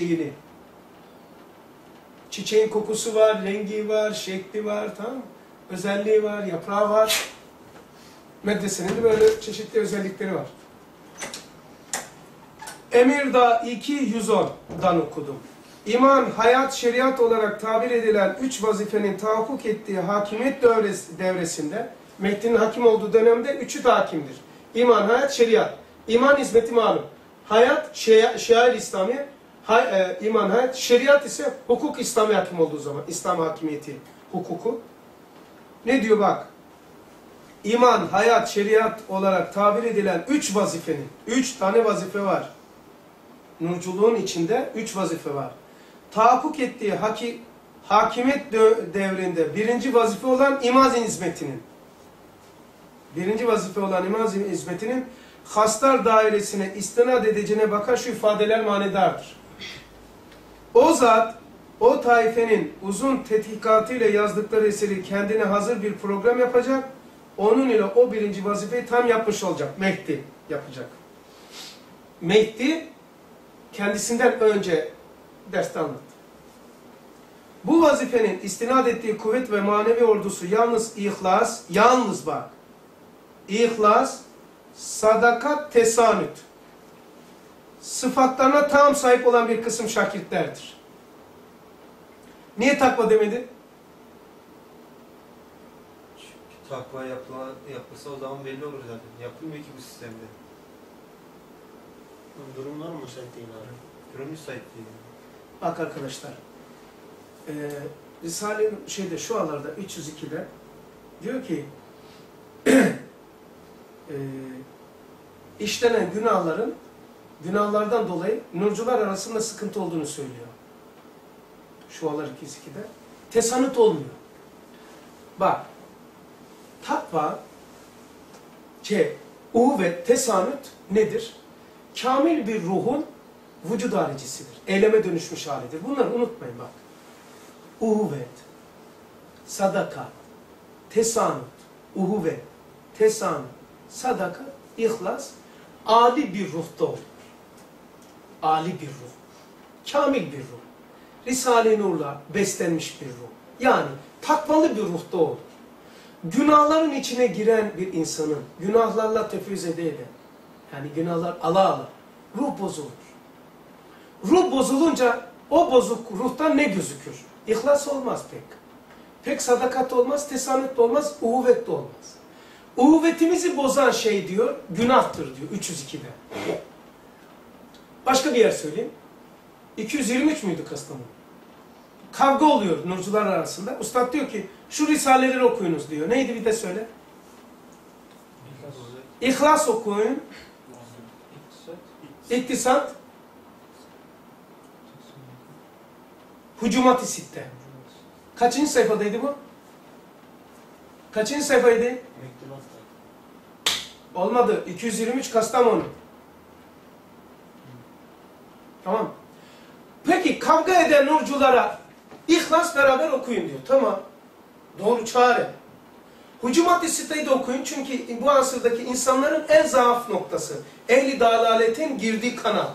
çiçeğini. Çiçeğin kokusu var, rengi var, şekli var, tamam? Özelliği var, yaprağı var. Medresenin de böyle çeşitli özellikleri var. Emirdağ 2.110'dan okudum. İman, hayat, şeriat olarak tabir edilen üç vazifenin tahakkuk ettiği hakimiyet devresi, devresinde, Mehdi'nin hakim olduğu dönemde üçü de hakimdir. İman, hayat, şeriat. İman hizmeti malum. Hayat, şia- şiar İslami, hay, e, iman, hayat, şeriat ise hukuk İslami hakim olduğu zaman. İslam hakimiyeti, hukuku. Ne diyor bak? İman, hayat, şeriat olarak tabir edilen üç vazifenin, üç tane vazife var. Nurculuğun içinde üç vazife var. Tahakkuk ettiği haki, hakimiyet devrinde birinci vazife olan imaz hizmetinin, birinci vazife olan imaz hizmetinin hastar dairesine istinad edeceğine bakar şu ifadeler manedardır. O zat, o taifenin uzun tetkikatıyla yazdıkları eseri kendine hazır bir program yapacak, onun ile o birinci vazifeyi tam yapmış olacak. Mehdi yapacak. Mehdi kendisinden önce derste anlattı. Bu vazifenin istinad ettiği kuvvet ve manevi ordusu yalnız ihlas, yalnız bak, ihlas, sadakat, tesanüt. Sıfatlarına tam sahip olan bir kısım şakirtlerdir. Niye takva demedi? Çünkü takva yapılan, yapılsa o zaman belli olur zaten. Yapılmıyor ki bu sistemde. Durumlar mı müsait değil abi? Durum müsait değil. Bak arkadaşlar, e, Risale'nin şeyde şu alarda 302'de diyor ki e, işlenen günahların günahlardan dolayı nurcular arasında sıkıntı olduğunu söylüyor. Şu alar 202'de. Tesanüt olmuyor. Bak, takva, şey, uhuvvet, tesanüt nedir? Kamil bir ruhun vücud haricisidir. Eyleme dönüşmüş halidir. Bunları unutmayın bak. Uhuvvet, sadaka, tesanut, uhuvvet, tesanut, sadaka, ihlas, âli bir ruhta olur. Âli bir ruh. Kamil bir ruh. Risale-i Nur'la beslenmiş bir ruh. Yani takvalı bir ruhta olur. Günahların içine giren bir insanın, günahlarla tefüze ede yani günahlar ala ala, ruh bozulur. Ruh bozulunca o bozuk ruhtan ne gözükür? İhlas olmaz pek. Pek sadakat olmaz, tesanüt de olmaz, uhuvvet de olmaz. Uhuvvetimizi bozan şey diyor, günahtır diyor 302'de. Başka bir yer söyleyeyim. 223 müydü Kastamonu? Kavga oluyor nurcular arasında. Ustad diyor ki şu risaleleri okuyunuz diyor. Neydi bir de söyle. İhlas okuyun. İktisat. Hucumat-ı Sitte. Kaçıncı sayfadaydı bu? Kaçıncı sayfaydı? Olmadı. 223 Kastamonu. Tamam. Peki kavga eden nurculara İhlas beraber okuyun diyor. Tamam. Doğru çare. Hucumat-ı Sitte'yi de okuyun çünkü bu asırdaki insanların en zaaf noktası. Ehli dalaletin girdiği kanal.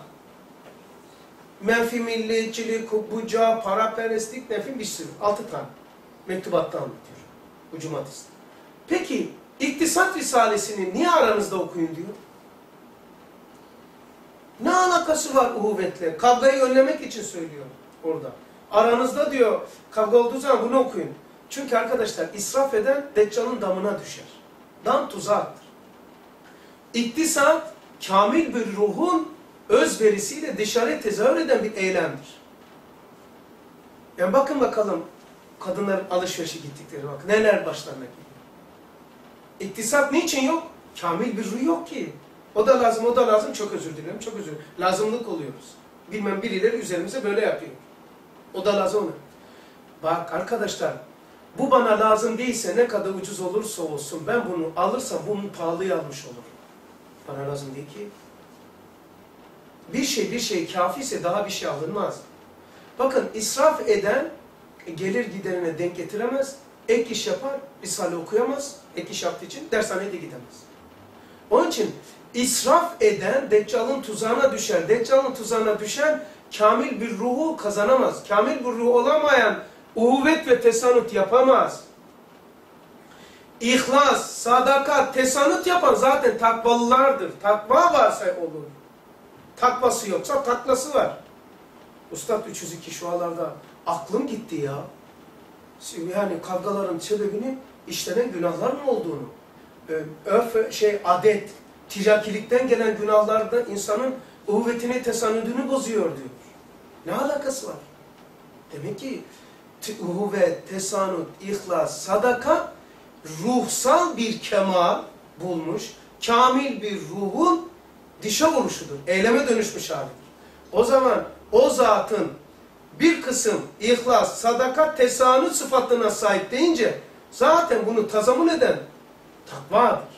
Menfi milliyetçilik, buca, paraperestlik, nefin bir sürü. Altı tane. Mektubatta anlatıyor. Hucumat-ı Sitte. Peki İktisat Risalesini niye aranızda okuyun diyor? Ne alakası var uhuvvetle? Kavgayı önlemek için söylüyor orada. Aranızda diyor kavga olduğu zaman bunu okuyun. Çünkü arkadaşlar israf eden Deccal'ın damına düşer. Dam tuzaktır. İktisat kamil bir ruhun özverisiyle dışarıya tezahür eden bir eylemdir. Yani bakın bakalım kadınların alışverişe gittikleri bak neler başlarına geliyor. İktisat niçin yok? Kamil bir ruh yok ki. O da lazım, o da lazım. Çok özür dilerim, çok özür dilerim. Lazımlık oluyoruz. Bilmem birileri üzerimize böyle yapıyor. O da lazım ona. Bak arkadaşlar, bu bana lazım değilse ne kadar ucuz olursa olsun ben bunu alırsam bunu pahalıya almış olurum. Bana lazım değil ki. Bir şey bir şey kafiyse daha bir şey alınmaz. Bakın israf eden gelir giderine denk getiremez, ek iş yapar, risale okuyamaz, ek iş yaptığı için dershaneye de gidemez. Onun için israf eden Deccal'ın tuzağına düşer. Deccal'ın tuzağına düşen kamil bir ruhu kazanamaz. Kamil bir ruh olamayan uhuvvet ve tesanut yapamaz. İhlas, sadakat, tesanut yapan zaten takvalılardır. Takva varsa olur. Takvası yoksa taklası var. Ustad 302 şualarda aklım gitti ya. Yani kavgaların sebebinin işlenen günahların olduğunu, öf, şey adet, tirakilikten gelen günahlarda insanın uhuvvetini, tesanüdünü bozuyor diyor. Ne alakası var? Demek ki uhuvvet, tesanüt, ihlas, sadaka ruhsal bir kemal bulmuş, kamil bir ruhun dışa vuruşudur. Eyleme dönüşmüş halidir. O zaman o zatın bir kısım ihlas, sadaka, tesanüt sıfatına sahip deyince zaten bunu tazamun eden Tamam.